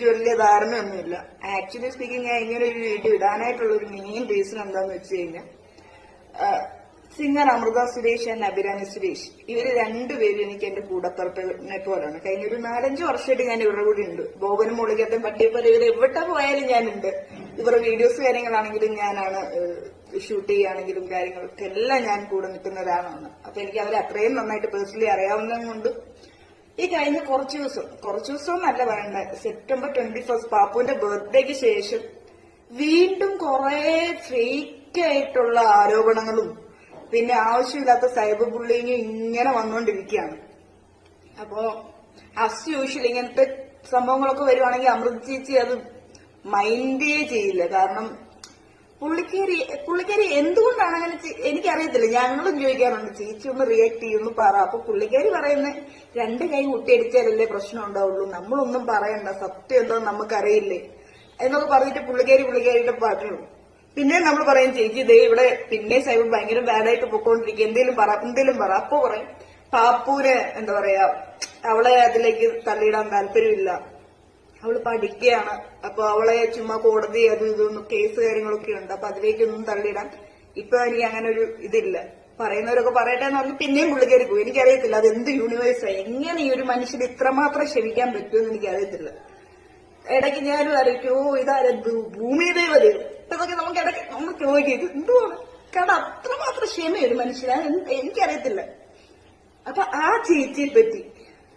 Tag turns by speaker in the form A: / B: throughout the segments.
A: എനിക്ക് വലിയ ധാരണയൊന്നുമില്ല. Actually speaking ഞാൻ ഇങ്ങനെ ഒരു വീഡിയോ ഇടാനായിട്ടുള്ള ഒരു മെയിൻ റീസൺ എന്താന്ന് വെച്ച് കഴിഞ്ഞാൽ സിംഗർ അമൃത സുരേഷ് ആൻഡ് അഭിരാമി സുരേഷ് ഇവർ രണ്ടുപേരും എനിക്ക് എന്റെ കൂടപ്പുറപ്പിനെ പോലാണ്. കഴിഞ്ഞ ഒരു നാലഞ്ച് വർഷമായിട്ട് ഞാൻ ഇവരുടെ കൂടെ ഉണ്ട്. ബോബനും മുളികത്തെ പട്ടിയപ്പോലെ ഇവർ എവിടെ പോയാലും ഞാനുണ്ട്. ഇവരുടെ വീഡിയോസ് കാര്യങ്ങളാണെങ്കിലും ഞാനാണ് ഷൂട്ട് ചെയ്യുകയാണെങ്കിലും കാര്യങ്ങളൊക്കെ എല്ലാം ഞാൻ കൂടെ നിൽക്കുന്ന ഒരാളാണ്. അപ്പൊ എനിക്ക് അവരെ അത്രയും നന്നായിട്ട് പേഴ്സണലി അറിയാവുന്നതും കൊണ്ട് ഈ കഴിഞ്ഞ കുറച്ച് ദിവസം കുറച്ച് ദിവസം എന്നല്ല വേണ്ട സെപ്റ്റംബർ ട്വന്റി ഫസ്റ്റ് പാപ്പുവിന്റെ ബർത്ത്ഡേക്ക് ശേഷം വീണ്ടും കുറെ ഫേക്ക് ആയിട്ടുള്ള ആരോപണങ്ങളും പിന്നെ ആവശ്യമില്ലാത്ത സൈബർ ബുള്ളിങ്ങും ഇങ്ങനെ വന്നുകൊണ്ടിരിക്കുകയാണ് അപ്പോ അസ് യൂഷ്വൽ ഇങ്ങനത്തെ സംഭവങ്ങളൊക്കെ വരുവാണെങ്കിൽ അമൃത് ചേച്ചി അത് മൈൻഡേ ചെയ്യില്ല. കാരണം പുള്ളിക്കാരി പുള്ളിക്കേരി എന്തുകൊണ്ടാണ് അങ്ങനെ എനിക്ക് എനിക്കറിയത്തില്ല. ഞങ്ങളും ചോദിക്കാറുണ്ട് ചേച്ചി ഒന്ന് റിയാക്ട് ചെയ്യുമെന്ന് പറ. അപ്പൊ പുള്ളിക്കേരി പറയുന്നത് രണ്ട് കൈ കുട്ടിയടിച്ചാലല്ലേ പ്രശ്നം ഉണ്ടാവുള്ളൂ. നമ്മളൊന്നും പറയണ്ട. സത്യം എന്താന്ന് നമുക്കറിയില്ലേ? എന്നൊക്കെ പറഞ്ഞിട്ട് പുള്ളിക്കേരി പുള്ളിക്കേരിയുടെ പാട്ടുള്ളൂ പിന്നെ നമ്മൾ പറയും ചേച്ചി ദേ ഇവിടെ പിന്നെ സൈബർ ഭയങ്കര ബാഡായിട്ട് പൊക്കോണ്ടിരിക്കും എന്തേലും പറ എന്തേലും പറ. അപ്പൊ പറയും പാപ്പൂര് എന്താ പറയാ അവളെ അതിലേക്ക് തള്ളിയിടാൻ താല്പര്യമില്ല. അവൾ പഠിക്കുകയാണ് അപ്പൊ അവളെ ചുമ്മാ കോടതി അത് ഇതൊന്നും കേസ് കാര്യങ്ങളൊക്കെ ഉണ്ട്. അപ്പൊ അതിലേക്കൊന്നും തള്ളിയിടാൻ ഇപ്പൊ എനിക്ക് അങ്ങനെ ഒരു ഇതില്ല. പറയുന്നവരൊക്കെ പറയട്ടെ എന്ന് പറഞ്ഞ് പിന്നെയും പുള്ളിക്കാരി പോയി. എനിക്കറിയത്തില്ല അത് എന്ത് യൂണിവേഴ്സാണ് എങ്ങനെ ഈ ഒരു മനുഷ്യന് ഇത്രമാത്രം ക്ഷമിക്കാൻ പറ്റുമെന്ന് എനിക്കറിയത്തില്ല. ഇടയ്ക്ക് ഞാനും അറിയിക്കും ഓ ഇതാരെ ഭൂമി ദേവതയോ ഇതൊക്കെ നമുക്ക് ഇടയ്ക്ക് നമ്മൾ ചോദിക്കും എന്തുവാണ്? കാരണം അത്രമാത്രം ക്ഷമയൊരു മനുഷ്യനാണ് എനിക്കറിയത്തില്ല. അപ്പൊ ആ ചേച്ചിയെ പറ്റി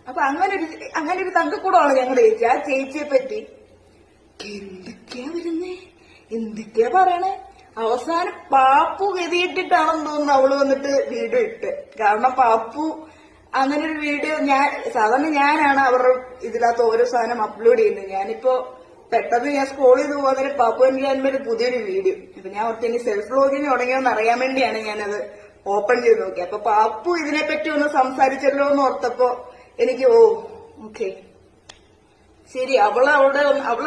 A: അപ്പൊ അങ്ങനെ ഒരു അങ്ങനെ ഒരു തങ്കക്കൂടമാണ് ഞങ്ങളുടെ ചേച്ചി ആ ചേച്ചിയെ പറ്റി. എന്തൊക്കെയാ വരുന്നേ? എന്തൊക്കെയാ പറയണേ? അവസാനം പാപ്പു ഗതിയിട്ടിട്ടാണെന്ന് തോന്നുന്നു അവൾ വന്നിട്ട് വീട് ഇട്ട്. കാരണം പാപ്പു അങ്ങനെ ഒരു വീഡിയോ ഞാൻ സാധാരണ ഞാനാണ് അവരുടെ ഇതിനകത്ത് ഓരോ സാധനം അപ്ലോഡ് ചെയ്യുന്നത്. ഞാനിപ്പോ പെട്ടെന്ന് ഞാൻ സ്ക്രോൾ ചെയ്ത് പോകുന്നതിന് പാപ്പു എനിക്ക് ഒരു പുതിയൊരു വീഡിയോ അപ്പൊ ഞാൻ ഓർത്ത് സെൽഫ് വ്ലോഗിങ് തുടങ്ങിയോന്ന് അറിയാൻ വേണ്ടിയാണ് ഞാനത് ഓപ്പൺ ചെയ്ത് നോക്കിയത് അപ്പൊ പാപ്പു ഇതിനെപ്പറ്റി ഒന്ന് സംസാരിച്ചല്ലോ എന്ന് ഓർത്തപ്പോ എനിക്ക് ഓ ഓക്കെ. ശരി അവൾ അവളുടെ അവൾ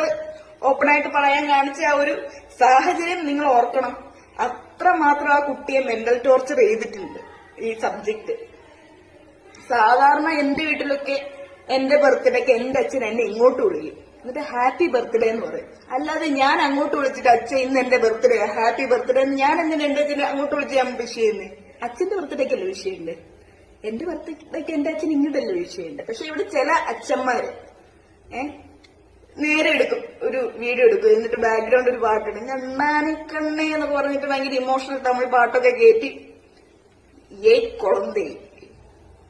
A: ഓപ്പൺ ആയിട്ട് പറയാൻ കാണിച്ച ആ ഒരു സാഹചര്യം നിങ്ങൾ ഓർക്കണം. അത്ര മാത്രം ആ കുട്ടിയെ മെന്റൽ ടോർച്ചർ ചെയ്തിട്ടുണ്ട് ഈ സബ്ജക്ട് സാധാരണ എന്റെ വീട്ടിലൊക്കെ എന്റെ ബർത്ത്ഡേക്ക് എന്റെ അച്ഛൻ എന്നെ ഇങ്ങോട്ട് വിളിക്കും. എന്നിട്ട് ഹാപ്പി ബർത്ത്ഡേ എന്ന് പറയും. അല്ലാതെ ഞാൻ അങ്ങോട്ട് വിളിച്ചിട്ട് അച്ഛൻ ഇന്ന് എന്റെ ബർത്ത്ഡേ ഹാപ്പി ബർത്ത്ഡേ എന്ന് ഞാൻ എന്തിനാ എന്റെ അച്ഛനെ അങ്ങോട്ട് വിളിച്ച് ഞാൻ വിഷ് ചെയ്യുന്നേ? അച്ഛന്റെ ബർത്ത്ഡേക്കല്ലേ വിഷയമുണ്ട് എന്റെ ബർത്ത്ഡേക്ക് എന്റെ അച്ഛൻ ഇങ്ങോട്ടല്ലേ വീഴ്ചയുണ്ട് പക്ഷെ ഇവിടെ ചില അച്ഛന്മാര് ഏ നേരെ എടുക്കും ഒരു വീഡിയോ എടുക്കും എന്നിട്ട് ബാക്ക്ഗ്രൗണ്ട് ഒരു പാട്ടുണ്ട് ഞണ്ണാനിക്കണ്ണേ എന്നൊക്കെ പറഞ്ഞിട്ട് ഭയങ്കര ഇമോഷണൽ തമിഴ് പാട്ടൊക്കെ കയറ്റി ഏ കൊളന്തേ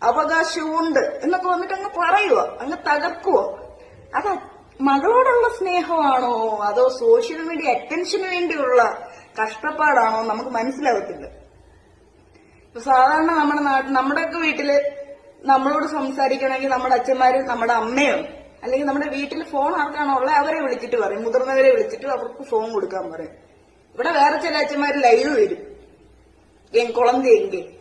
A: അവകാശമുണ്ട് എന്നൊക്കെ വന്നിട്ട് അങ്ങ് പറയുക അങ്ങ് തകർക്കുവോ. അത് മകളോടുള്ള സ്നേഹമാണോ? അതോ സോഷ്യൽ മീഡിയ അറ്റൻഷന് വേണ്ടിയുള്ള കഷ്ടപ്പാടാണോ? നമുക്ക് മനസ്സിലാവത്തില്ല. സാധാരണ നമ്മുടെ നാട്ടിൽ നമ്മുടെയൊക്കെ വീട്ടിൽ നമ്മളോട് സംസാരിക്കണമെങ്കിൽ നമ്മുടെ അച്ഛന്മാരും നമ്മുടെ അമ്മയും അല്ലെങ്കിൽ നമ്മുടെ വീട്ടിൽ ഫോൺ ആർക്കാണോ ഉള്ളത് അവരെ വിളിച്ചിട്ട് പറയും. മുതിർന്നവരെ വിളിച്ചിട്ട് അവർക്ക് ഫോൺ കൊടുക്കാൻ പറയും. ഇവിടെ വേറെ ചില അച്ഛന്മാർ ലൈവ് വരും. കുളന്തി എങ്കിൽ.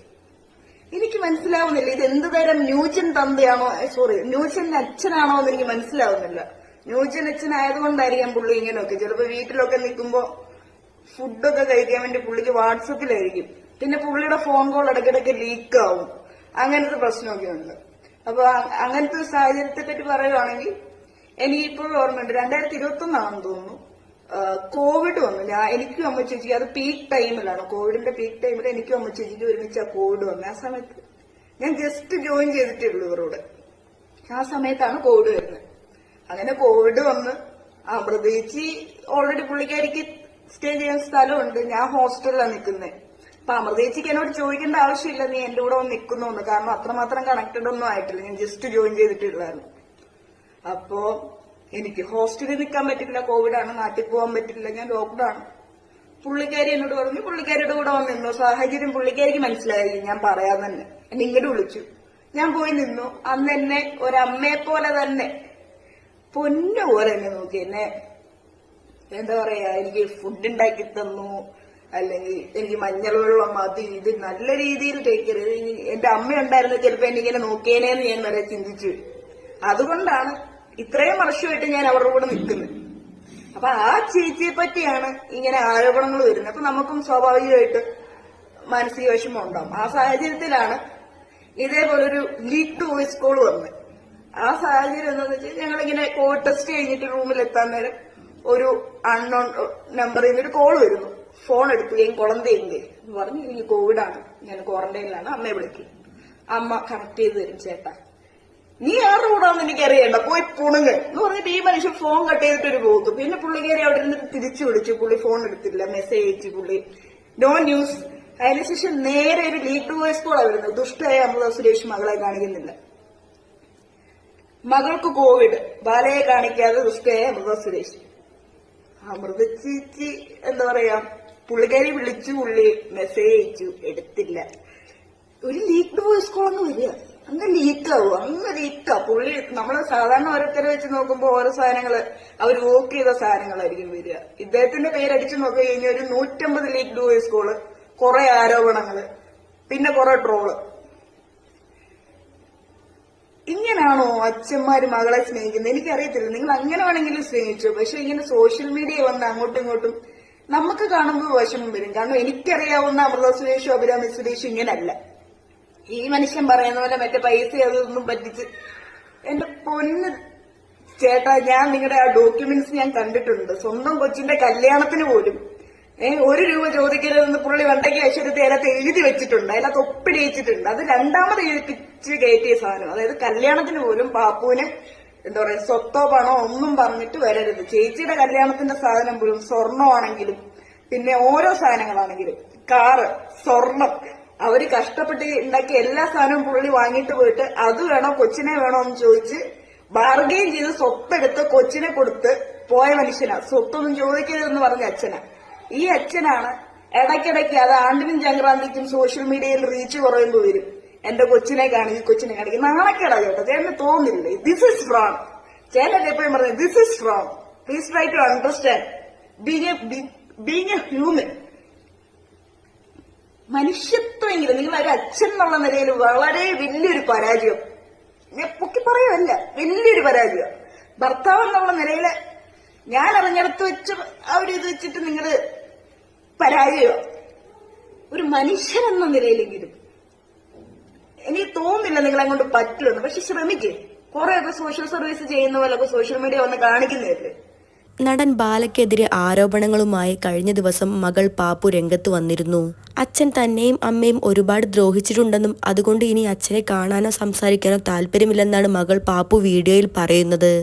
A: എനിക്ക് മനസ്സിലാവുന്നില്ല ഇത് എന്ത് തരം ന്യൂജൻ തന്തയാണോ സോറി ന്യൂജന്റെ അച്ഛനാണോ എന്ന് എനിക്ക് മനസ്സിലാവുന്നില്ല. ന്യൂജൻ അച്ഛനായതുകൊണ്ടായിരിക്കാം പുള്ളി ഇങ്ങനെയൊക്കെ. ചിലപ്പോ വീട്ടിലൊക്കെ നിൽക്കുമ്പോ ഫുഡൊക്കെ കഴിക്കാൻ വേണ്ടി പുള്ളിക്ക് വാട്സപ്പിലായിരിക്കും. പിന്നെ പുള്ളിയുടെ ഫോൺ കോൾ ഇടയ്ക്കിടയ്ക്ക് ലീക്ക് ആവും. അങ്ങനത്തെ പ്രശ്നമൊക്കെ ഉണ്ട് അപ്പൊ അങ്ങനത്തെ സാഹചര്യത്തെ പറ്റി പറയുവാണെങ്കിൽ എനിക്കിപ്പോഴും ഓർമ്മയുണ്ട്. രണ്ടായിരത്തി ഇരുപത്തി ഒന്നാണെന്ന് തോന്നുന്നു കോവിഡ് വന്നില്ല. എനിക്കും അമ്മ ചേച്ചി അത് പീക്ക് ടൈമിലാണ് കോവിഡിന്റെ പീക്ക് ടൈമിൽ എനിക്കും അമ്മ ചേച്ചിക്ക് ഒരുമിച്ച് ആ കോവിഡ് വന്നത് ആ സമയത്ത് ഞാൻ ജസ്റ്റ് ജോയിൻ ചെയ്തിട്ടേ ഉള്ളൂ ഇവരോട്. ആ സമയത്താണ് കോവിഡ് വരുന്നത്. അങ്ങനെ കോവിഡ് വന്ന് അമൃതേച്ചി ഓൾറെഡി പുള്ളിക്കാരിക്ക് സ്റ്റേ ചെയ്യാൻ സ്ഥലമുണ്ട്. ഞാൻ ഹോസ്റ്റലിലാണ് നിൽക്കുന്നത് അപ്പൊ അമൃതേച്ചിക്ക് എന്നോട് ചോദിക്കേണ്ട ആവശ്യമില്ല. നീ എന്റെ കൂടെ ഒന്ന് നിൽക്കുന്നു കാരണം അത്രമാത്രം കണക്റ്റഡ് ഒന്നും ആയിട്ടില്ല. ഞാൻ ജസ്റ്റ് ജോയിൻ ചെയ്തിട്ടുള്ളായിരുന്നു അപ്പോ എനിക്ക് ഹോസ്റ്റലിൽ നിൽക്കാൻ പറ്റില്ല കോവിഡാണ് നാട്ടിൽ പോകാൻ പറ്റില്ല ഞാൻ ലോക്ക്ഡൌൺ പുള്ളിക്കാരി എന്നോട് പറഞ്ഞു പുള്ളിക്കാരിയുടെ കൂടെ വന്ന് നിന്നു? സാഹചര്യം പുള്ളിക്കാരിക്ക് മനസ്സിലായി ഞാൻ പറയാൻ തന്നെ. എന്നെ ഇങ്ങോട്ട് വിളിച്ചു. ഞാൻ പോയി നിന്നു. അന്ന് എന്നെ ഒരമ്മയെ പോലെ തന്നെ പൊന്നു പോലെ എന്നെ നോക്കി. എന്നെ എന്താ പറയാ എനിക്ക് ഫുഡ് ഉണ്ടാക്കി തന്നു. അല്ലെങ്കിൽ എനിക്ക് മഞ്ഞൾ വെള്ളം അത് ഇത് നല്ല രീതിയിൽ ടേക്ക് ചെയ്ത് എന്റെ അമ്മ ഉണ്ടായിരുന്നു ചിലപ്പോ എനിക്കിങ്ങനെ നോക്കിയേനേന്ന് ഞാൻ വരെ ചിന്തിച്ചു. അതുകൊണ്ടാണ് ഇത്രയും വർഷമായിട്ട് ഞാൻ അവരുടെ കൂടെ നിൽക്കുന്നത്. അപ്പൊ ആ ചേച്ചിയെ പറ്റിയാണ് ഇങ്ങനെ ആരോപണങ്ങൾ വരുന്നത്. അപ്പൊ നമുക്കും സ്വാഭാവികമായിട്ട് മാനസിക വിഷമം ഉണ്ടാവും. ആ സാഹചര്യത്തിലാണ് ഇതേപോലൊരു ലീക്ക് ടു വോയിസ് കോൾ വന്നത്. ആ സാഹചര്യം എന്താണെന്ന് വെച്ചാൽ ഞങ്ങളിങ്ങനെ കോവിഡ് ടെസ്റ്റ് കഴിഞ്ഞിട്ട് റൂമിൽ എത്താൻ നേരം ഒരു അൺനോൺ നമ്പറിൽ നിന്ന് ഒരു കോൾ വരുന്നു. ഫോൺ എടുക്കുകയും എന്ന് പറഞ്ഞു എനിക്ക് കോവിഡാണ് ഞാൻ ക്വാറന്റൈനിലാണ് അമ്മയെ വിളിക്കും. അമ്മ കണക്ട് ചെയ്ത് തരും ചേട്ടാ. നീ ആരുടെ കൂടാന്ന് എനിക്ക് അറിയണ്ട? പോയി പുണുങ്ങ്. എന്ന് പറഞ്ഞിട്ട് ഈ മനുഷ്യൻ ഫോൺ കട്ട് ചെയ്തിട്ടൊരു പോകുന്നു പിന്നെ പുള്ളിക്കേരി അവിടെ നിന്ന് തിരിച്ചു വിളിച്ചു. പുള്ളി ഫോൺ എടുത്തില്ല. മെസ്സേജ് അയച്ചു പുള്ളി. നോ ന്യൂസ് അതിനുശേഷം നേരെ ഒരു ലീഡ് വോയിസ് കോളാ വരുന്നത്. ദുഷ്ടയായ അമൃത സുരേഷ് മകളെ കാണിക്കുന്നില്ല. മകൾക്ക് കോവിഡ് ബാലയെ കാണിക്കാതെ ദുഷ്ടയായ അമൃത സുരേഷ്. അമൃത ചേച്ചി എന്താ പറയാ? പുള്ളിക്കാരി വിളിച്ചു പുള്ളി മെസ്സേജ് അയച്ചു. എടുത്തില്ല. ഒരു ലീക്ക്ഡ് വോയിസ് കോൾ അങ്ങ് വരിക അങ്ങ് ലീക്കാവും അങ്ങ് ലീക്കാ പുള്ളി നമ്മൾ സാധാരണ ഓരോരുത്തരെ വെച്ച് നോക്കുമ്പോ ഓരോ സാധനങ്ങൾ അവർ വോക്ക് ചെയ്ത സാധനങ്ങളായിരിക്കും വരിക. ഇദ്ദേഹത്തിന്റെ പേരടിച്ചു നോക്കി കഴിഞ്ഞാൽ ഒരു നൂറ്റമ്പത് ലീക്ക്ഡ് വോയിസ് കോൾ കുറെ ആരോപണങ്ങൾ പിന്നെ കുറെ ട്രോൾ ഇങ്ങനാണോ അച്ഛന്മാര് മകളെ സ്നേഹിക്കുന്നത്? എനിക്കറിയത്തില്ല. നിങ്ങൾ അങ്ങനെ വേണമെങ്കിലും സ്നേഹിച്ചു? പക്ഷെ ഇങ്ങനെ സോഷ്യൽ മീഡിയ വന്ന് അങ്ങോട്ടും ഇങ്ങോട്ടും നമുക്ക് കാണുമ്പോൾ വിഷമം വരും. കാരണം എനിക്കറിയാവുന്ന അമൃത സുരേഷും അഭിരാമി സുരേഷും ഇങ്ങനല്ല. ഈ മനുഷ്യൻ പറയുന്ന പോലെ മറ്റേ പൈസ അതൊന്നും പറ്റിച്ച് എന്റെ പൊന്ന് ചേട്ടാ ഞാൻ നിങ്ങളുടെ ആ ഡോക്യുമെന്റ്സ് ഞാൻ കണ്ടിട്ടുണ്ട്. സ്വന്തം കൊച്ചിന്റെ കല്യാണത്തിന് പോലും. ഏഹ് ഒരു രൂപ ചോദിക്കരുതെന്ന് പുള്ളി വണ്ടയ്ക്ക് അശ്വരത്തെ അതിനകത്ത് എഴുതി വെച്ചിട്ടുണ്ട്. അതിനകത്ത് ഒപ്പിടിയിച്ചിട്ടുണ്ട് അത് രണ്ടാമത് എഴുതിപ്പിച്ച് കയറ്റിയ സാധനം. അതായത് കല്യാണത്തിന് പോലും പാപ്പുവിന് എന്താ പറയാ സ്വത്തോ പണോ ഒന്നും പറഞ്ഞിട്ട് വരരുത്. ചേച്ചിയുടെ കല്യാണത്തിന്റെ സാധനം പോലും സ്വർണമാണെങ്കിലും പിന്നെ ഓരോ സാധനങ്ങളാണെങ്കിലും കാറ് സ്വർണം അവർ കഷ്ടപ്പെട്ട് ഉണ്ടാക്കിയ എല്ലാ സാധനവും പുള്ളി വാങ്ങിയിട്ട് പോയിട്ട് അത് വേണോ കൊച്ചിനെ വേണോ എന്ന് ചോദിച്ച് ബാർഗെയിൻ ചെയ്ത് സ്വത്തെടുത്ത് കൊച്ചിനെ കൊടുത്ത് പോയ മനുഷ്യനാ. സ്വത്തൊന്നും ചോദിക്കരുതെന്ന് പറഞ്ഞ അച്ഛനാ. ഈ അച്ഛനാണ് ഇടയ്ക്കിടയ്ക്ക് അത് ആണ്ടിനും ചങ്ക്രാന്തിക്കും സോഷ്യൽ മീഡിയയിൽ റീച്ച് കുറയുമ്പോൾ വരും. എന്റെ കൊച്ചിനെ കാണിക്കും കൊച്ചിനെ കാണിക്കും നാണക്കേടാ ചേട്ടാ ചേട്ടന് തോന്നില്ലേ ദിസ് ഇസ് റോങ് ചേട്ടൻ എപ്പോഴും പറഞ്ഞു this is wrong please try to understand being a being a human മനുഷ്യത്വമെങ്കിലും നിങ്ങൾ ഒരു അച്ഛൻ എന്നുള്ള നിലയിൽ വളരെ വലിയൊരു പരാജയം. ഞാൻ പൊക്കി പറയുമല്ല വലിയൊരു പരാജയം. ഭർത്താവ് എന്നുള്ള നിലയിൽ ഞാൻ അറിഞ്ഞെടുത്ത് വെച്ച് ആ ഒരു ഇത് വെച്ചിട്ട് നിങ്ങൾ പരാജയം ഒരു മനുഷ്യൻ എന്ന നിലയിലെങ്കിലും എനിക്ക് തോന്നുന്നില്ല നിങ്ങളെ കൊണ്ട് പറ്റുമെന്ന് പക്ഷെ ശ്രമിക്കേ. കുറെയൊക്കെ സോഷ്യൽ സർവീസ് ചെയ്യുന്ന പോലൊക്കെ സോഷ്യൽ മീഡിയ വന്ന് കാണിക്കുന്നില്ലേ
B: നടൻ ബാലയ്ക്കെതിരെ ആരോപണങ്ങളുമായി കഴിഞ്ഞ ദിവസം മകൾ പാപ്പു രംഗത്ത് വന്നിരുന്നു. അച്ഛൻ തന്നെയും അമ്മയും ഒരുപാട് ദ്രോഹിച്ചിട്ടുണ്ടെന്നും അതുകൊണ്ട് ഇനി അച്ഛനെ കാണാനോ സംസാരിക്കാനോ താല്പര്യമില്ലെന്നാണ് മകൾ പാപ്പു വീഡിയോയിൽ പറയുന്നത്.